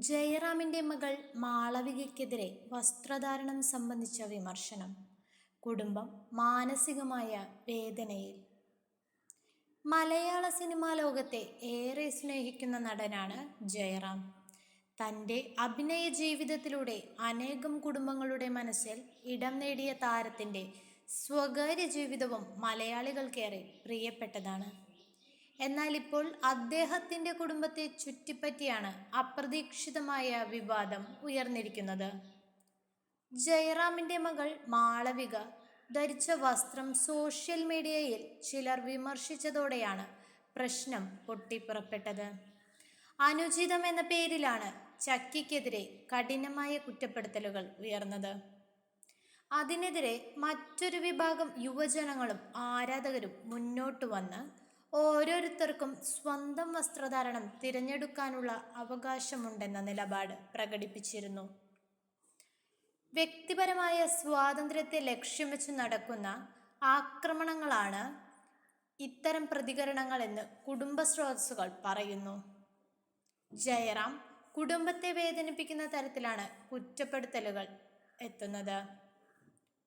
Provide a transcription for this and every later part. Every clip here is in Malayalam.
ജയറാമിന്റെ മകൾ മാളവികയ്ക്കെതിരെ വസ്ത്രധാരണം സംബന്ധിച്ച വിമർശനം. കുടുംബം മാനസികമായ വേദനയിൽ. മലയാള സിനിമാ ലോകത്തെ ഏറെ സ്നേഹിക്കുന്ന നടനാണ് ജയറാം. തന്റെ അഭിനയ ജീവിതത്തിലൂടെ അനേകം കുടുംബങ്ങളുടെ മനസ്സിൽ ഇടം നേടിയ താരത്തിന്റെ സ്വകാര്യ ജീവിതവും മലയാളികൾക്കേറെ പ്രിയപ്പെട്ടതാണ്. എന്നാൽ ഇപ്പോൾ അദ്ദേഹത്തിന്റെ കുടുംബത്തെ ചുറ്റിപ്പറ്റിയാണ് അപ്രതീക്ഷിതമായ വിവാദം ഉയർന്നിരിക്കുന്നത്. ജയറാമിന്റെ മകൾ മാളവിക ധരിച്ച വസ്ത്രം സോഷ്യൽ മീഡിയയിൽ ചിലർ വിമർശിച്ചതോടെയാണ് പ്രശ്നം പൊട്ടിപ്പുറപ്പെട്ടത്. അനുചിതം എന്ന പേരിലാണ് ചക്കിക്കെതിരെ കഠിനമായ കുറ്റപ്പെടുത്തലുകൾ ഉയർന്നത്. അതിനെതിരെ മറ്റൊരു വിഭാഗം യുവജനങ്ങളും ആരാധകരും മുന്നോട്ട് വന്ന് ഓരോരുത്തർക്കും സ്വന്തം വസ്ത്രധാരണം തിരഞ്ഞെടുക്കാനുള്ള അവകാശമുണ്ടെന്ന നിലപാട് പ്രകടിപ്പിച്ചിരുന്നു. വ്യക്തിപരമായ സ്വാതന്ത്ര്യത്തെ ലക്ഷ്യം വെച്ച് നടക്കുന്ന ആക്രമണങ്ങളാണ് ഇത്തരം പ്രതികരണങ്ങളെന്ന് കുടുംബ സ്രോതസ്സുകൾ പറയുന്നു. ജയറാം കുടുംബത്തെ വേദനിപ്പിക്കുന്ന തരത്തിലാണ് കുറ്റപ്പെടുത്തലുകൾ എത്തുന്നത്.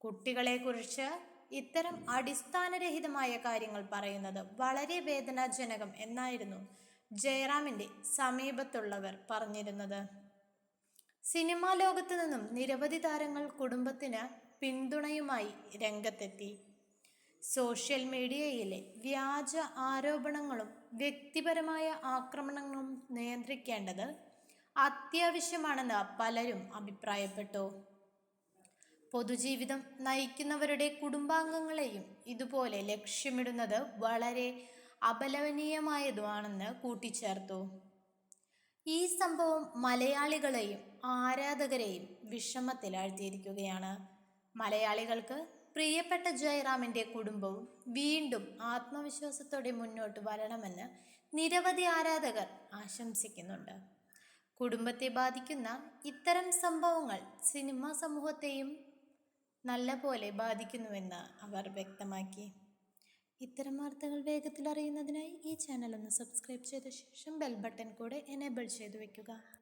കുട്ടികളെക്കുറിച്ച് ഇത്തരം അടിസ്ഥാനരഹിതമായ കാര്യങ്ങൾ പറയുന്നത് വളരെ വേദനാജനകം എന്നായിരുന്നു ജയറാമിന്റെ സമീപത്തുള്ളവർ പറഞ്ഞിരുന്നത്. സിനിമാ ലോകത്തു നിന്നും നിരവധി താരങ്ങൾ കുടുംബത്തിന് പിന്തുണയുമായി രംഗത്തെത്തി. സോഷ്യൽ മീഡിയയിലെ വ്യാജ ആരോപണങ്ങളും വ്യക്തിപരമായ ആക്രമണങ്ങളും നിയന്ത്രിക്കേണ്ടത് അത്യാവശ്യമാണെന്ന് പലരും അഭിപ്രായപ്പെട്ടു. പൊതുജീവിതം നയിക്കുന്നവരുടെ കുടുംബാംഗങ്ങളെയും ഇതുപോലെ ലക്ഷ്യമിടുന്നത് വളരെ അപലപനീയമായതുമാണെന്ന് കൂട്ടിച്ചേർത്തു. ഈ സംഭവം മലയാളികളെയും ആരാധകരെയും വിഷമത്തിലാഴ്ത്തിയിരിക്കുകയാണ്. മലയാളികൾക്ക് പ്രിയപ്പെട്ട ജയറാമിന്റെ കുടുംബവും വീണ്ടും ആത്മവിശ്വാസത്തോടെ മുന്നോട്ട് വരണമെന്ന് നിരവധി ആരാധകർ ആശംസിക്കുന്നുണ്ട്. കുടുംബത്തെ ബാധിക്കുന്ന ഇത്തരം സംഭവങ്ങൾ സിനിമാ സമൂഹത്തെയും നല്ല പോലെ ബാധിക്കുന്നുവെന്ന് അവർ വ്യക്തമാക്കി. ഇത്തരം വാർത്തകൾ വേഗത്തിൽ അറിയുന്നതിനായി ഈ ചാനൽ ഒന്ന് സബ്സ്ക്രൈബ് ചെയ്ത ശേഷം ബെൽ ബട്ടൺ കൂടെ എനേബിൾ ചെയ്തു വെക്കുക.